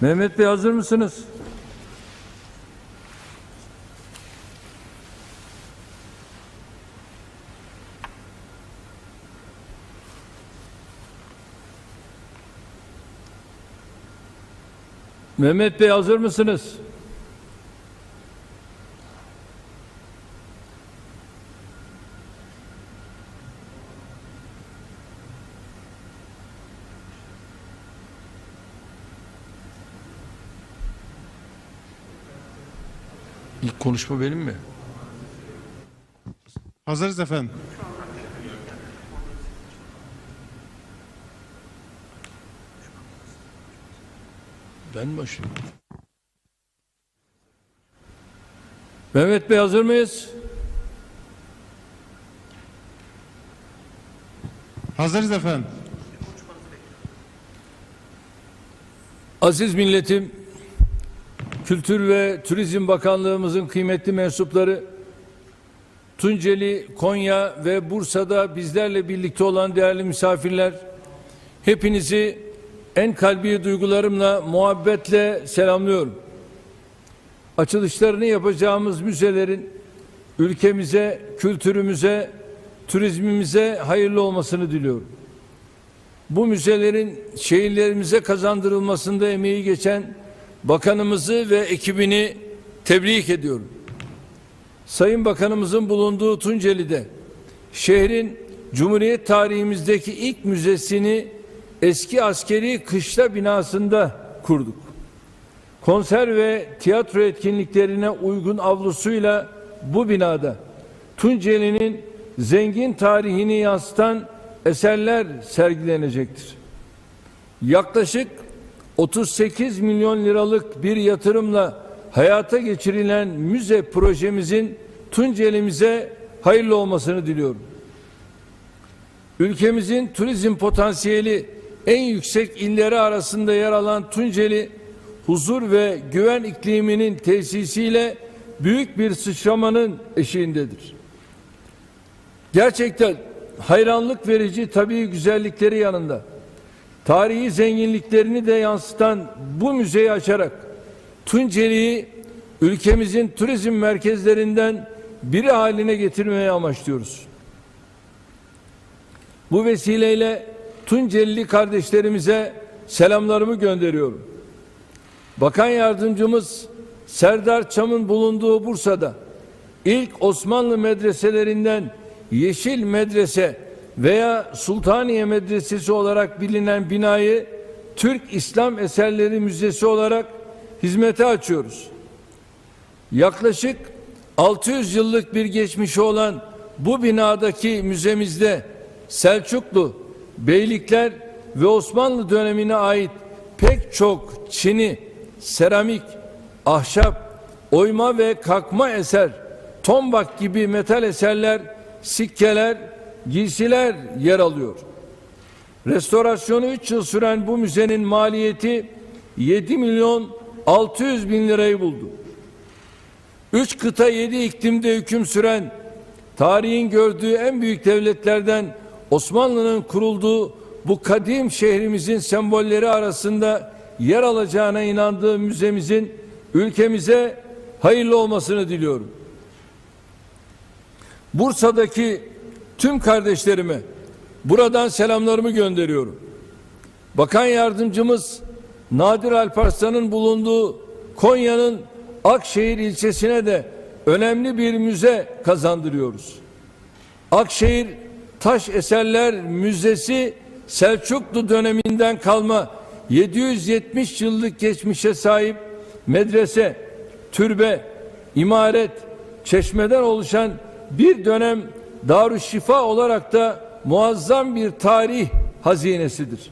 Mehmet Bey hazır mısınız? Mehmet Bey hazır mısınız? İlk konuşma benim mi? Hazırız efendim. Ben mi başlıyorum? Mehmet Bey hazır mıyız? Hazırız efendim. Aziz milletim, Kültür ve Turizm Bakanlığımızın kıymetli mensupları, Tunceli, Konya ve Bursa'da bizlerle birlikte olan değerli misafirler, hepinizi en kalbi duygularımla, muhabbetle selamlıyorum. Açılışlarını yapacağımız müzelerin ülkemize, kültürümüze, turizmimize hayırlı olmasını diliyorum bu müzelerin şehirlerimize kazandırılmasında emeği geçen bakanımızı ve ekibini tebrik ediyorum. Sayın Bakanımızın bulunduğu Tunceli'de şehrin Cumhuriyet tarihimizdeki ilk müzesini eski askeri kışla binasında kurduk. Konser ve tiyatro etkinliklerine uygun avlusuyla bu binada Tunceli'nin zengin tarihini yansıtan eserler sergilenecektir. Yaklaşık 38 milyon liralık bir yatırımla hayata geçirilen müze projemizin Tunceli'mize hayırlı olmasını diliyorum. Ülkemizin turizm potansiyeli en yüksek illeri arasında yer alan Tunceli, huzur ve güven ikliminin tesisiyle büyük bir sıçramanın eşiğindedir. Gerçekten hayranlık verici tabii güzellikleri yanında tarihi zenginliklerini de yansıtan bu müzeyi açarak Tunceli'yi ülkemizin turizm merkezlerinden biri haline getirmeye amaçlıyoruz. Bu vesileyle Tuncelili kardeşlerimize selamlarımı gönderiyorum. Bakan yardımcımız Serdar Çam'ın bulunduğu Bursa'da ilk Osmanlı medreselerinden Yeşil Medrese veya Sultaniye Medresesi olarak bilinen binayı Türk İslam Eserleri Müzesi olarak hizmete açıyoruz. Yaklaşık 600 yıllık bir geçmişi olan bu binadaki müzemizde Selçuklu, Beylikler ve Osmanlı dönemine ait pek çok çini, seramik, ahşap, oyma ve kakma eser, tombak gibi metal eserler sikkeler, giysiler yer alıyor. Restorasyonu 3 yıl süren bu müzenin maliyeti 7 milyon 600 bin lirayı buldu. Üç kıta yedi iklimde hüküm süren tarihin gördüğü en büyük devletlerden Osmanlı'nın kurulduğu bu kadim şehrimizin sembolleri arasında yer alacağına inandığım müzemizin ülkemize hayırlı olmasını diliyorum. Bursa'daki tüm kardeşlerime buradan selamlarımı gönderiyorum. Bakan yardımcımız Nadir Alparslan'ın bulunduğu Konya'nın Akşehir ilçesine de önemli bir müze kazandırıyoruz. Akşehir Taş Eserler Müzesi Selçuklu döneminden kalma 770 yıllık geçmişe sahip medrese, türbe, imaret, çeşmeden oluşan bir dönem Darüşşifa olarak da muazzam bir tarih hazinesidir.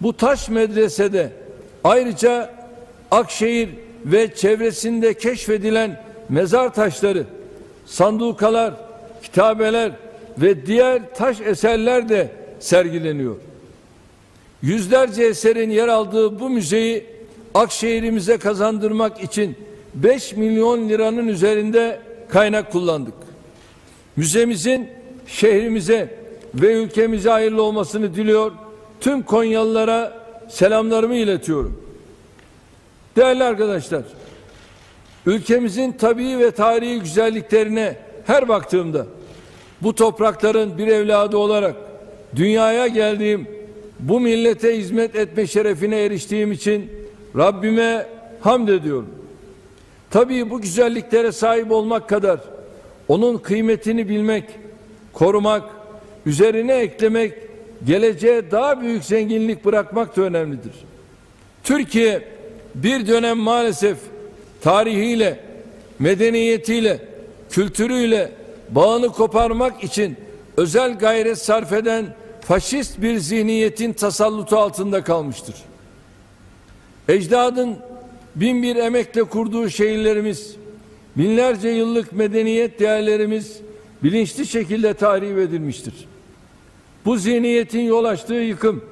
Bu taş medresede ayrıca Akşehir ve çevresinde keşfedilen mezar taşları, sandukalar, kitabeler ve diğer taş eserler de sergileniyor. Yüzlerce eserin yer aldığı bu müzeyi Akşehir'imize kazandırmak için 5 milyon liranın üzerinde kaynak kullandık. Müzemizin şehrimize ve ülkemize hayırlı olmasını diliyor. Tüm Konyalılara selamlarımı iletiyorum. Değerli arkadaşlar, ülkemizin tabii ve tarihi güzelliklerine her baktığımda bu toprakların bir evladı olarak dünyaya geldiğim, bu millete hizmet etme şerefine eriştiğim için Rabbime hamd ediyorum. Tabii bu güzelliklere sahip olmak kadar onun kıymetini bilmek, korumak, üzerine eklemek, geleceğe daha büyük zenginlik bırakmak da önemlidir. Türkiye bir dönem maalesef tarihiyle, medeniyetiyle, kültürüyle bağını koparmak için özel gayret sarf eden faşist bir zihniyetin tasallutu altında kalmıştır. Ecdadın bin bir emekle kurduğu şehirlerimiz, binlerce yıllık medeniyet değerlerimiz bilinçli şekilde tahrip edilmiştir. Bu zihniyetin yol açtığı yıkım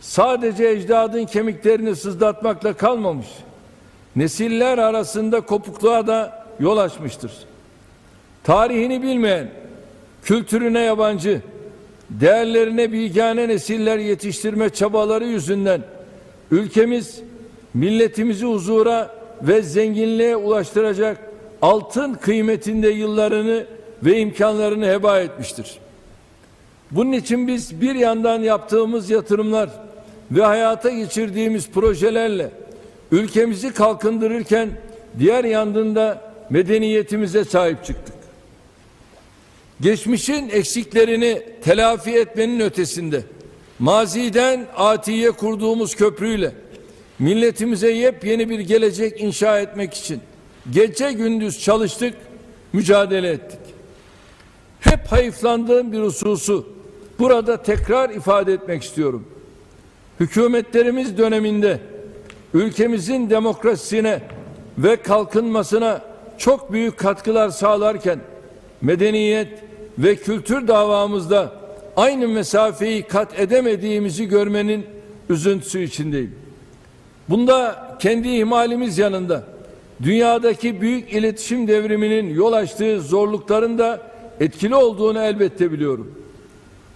sadece ecdadın kemiklerini sızlatmakla kalmamış, nesiller arasında kopukluğa da yol açmıştır. Tarihini bilmeyen, kültürüne yabancı, değerlerine bilgane nesiller yetiştirme çabaları yüzünden ülkemiz milletimizi huzura ve zenginliğe ulaştıracak altın kıymetinde yıllarını ve imkanlarını heba etmiştir. Bunun için biz bir yandan yaptığımız yatırımlar ve hayata geçirdiğimiz projelerle ülkemizi kalkındırırken diğer yandan da medeniyetimize sahip çıktık. Geçmişin eksiklerini telafi etmenin ötesinde maziden atiye kurduğumuz köprüyle milletimize yepyeni bir gelecek inşa etmek için gece gündüz çalıştık, mücadele ettik. Hep hayıflandığım bir hususu burada tekrar ifade etmek istiyorum. Hükümetlerimiz döneminde ülkemizin demokrasisine ve kalkınmasına çok büyük katkılar sağlarken medeniyet ve kültür davamızda aynı mesafeyi kat edemediğimizi görmenin üzüntüsü içindeyim. Bunda kendi ihmalimiz yanında dünyadaki büyük iletişim devriminin yol açtığı zorlukların da etkili olduğunu elbette biliyorum.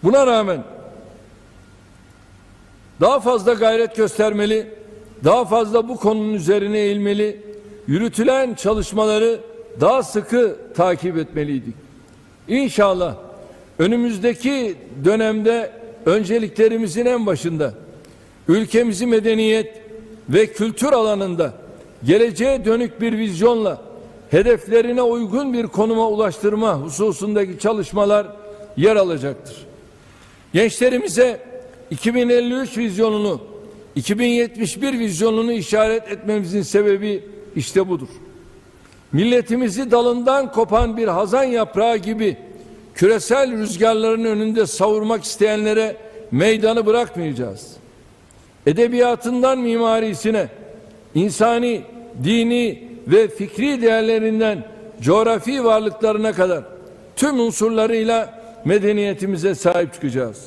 Buna rağmen daha fazla gayret göstermeli, daha fazla bu konunun üzerine eğilmeli, yürütülen çalışmaları daha sıkı takip etmeliydik. İnşallah önümüzdeki dönemde önceliklerimizin en başında ülkemizi medeniyet ve kültür alanında geleceğe dönük bir vizyonla hedeflerine uygun bir konuma ulaştırma hususundaki çalışmalar yer alacaktır. Gençlerimize 2053 vizyonunu, 2071 vizyonunu işaret etmemizin sebebi işte budur. Milletimizi dalından kopan bir hazan yaprağı gibi küresel rüzgarların önünde savurmak isteyenlere meydanı bırakmayacağız. Edebiyatından mimarisine, insani, dini ve fikri değerlerinden coğrafi varlıklarına kadar tüm unsurlarıyla medeniyetimize sahip çıkacağız.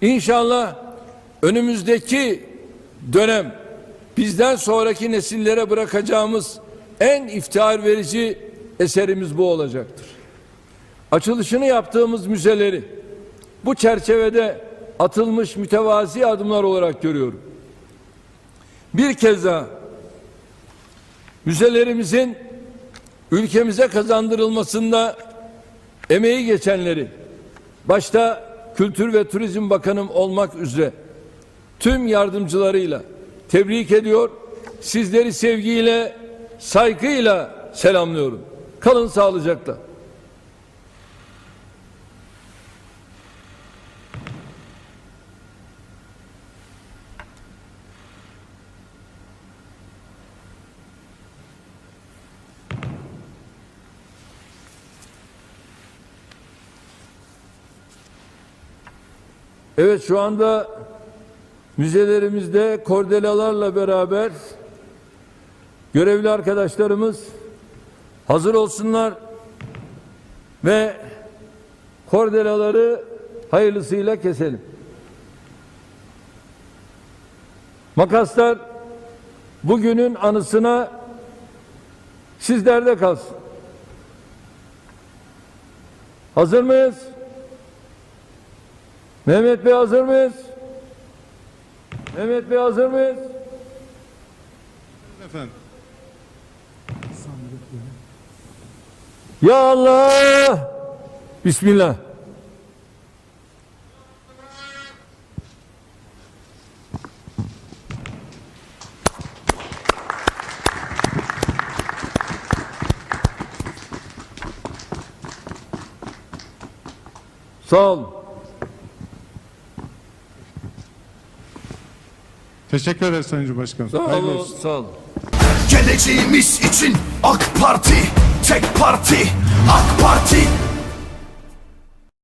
İnşallah önümüzdeki dönem bizden sonraki nesillere bırakacağımız en iftihar verici eserimiz bu olacaktır. Açılışını yaptığımız müzeleri bu çerçevede atılmış mütevazi adımlar olarak görüyorum. Bir kez daha müzelerimizin ülkemize kazandırılmasında emeği geçenleri başta Kültür ve Turizm Bakanım olmak üzere tüm yardımcılarıyla tebrik ediyor. Sizleri sevgiyle, saygıyla selamlıyorum. Kalın sağlıcakla. Evet şu anda müzelerimizde kordelalarla beraber görevli arkadaşlarımız hazır olsunlar ve kordelaları hayırlısıyla keselim. Makaslar bugünün anısına sizlerde kalsın. Hazır mıyız? Mehmet Bey hazır mıyız? Mehmet Bey hazır mıyız? Efendim. Ya Allah! Bismillah. Sağ olun. Teşekkür ederiz Sayın Cumhurbaşkanım. Sağ Hayırlı olun. olsun. Sağ olun. Geleceğimiz için AK Parti tek parti AK Parti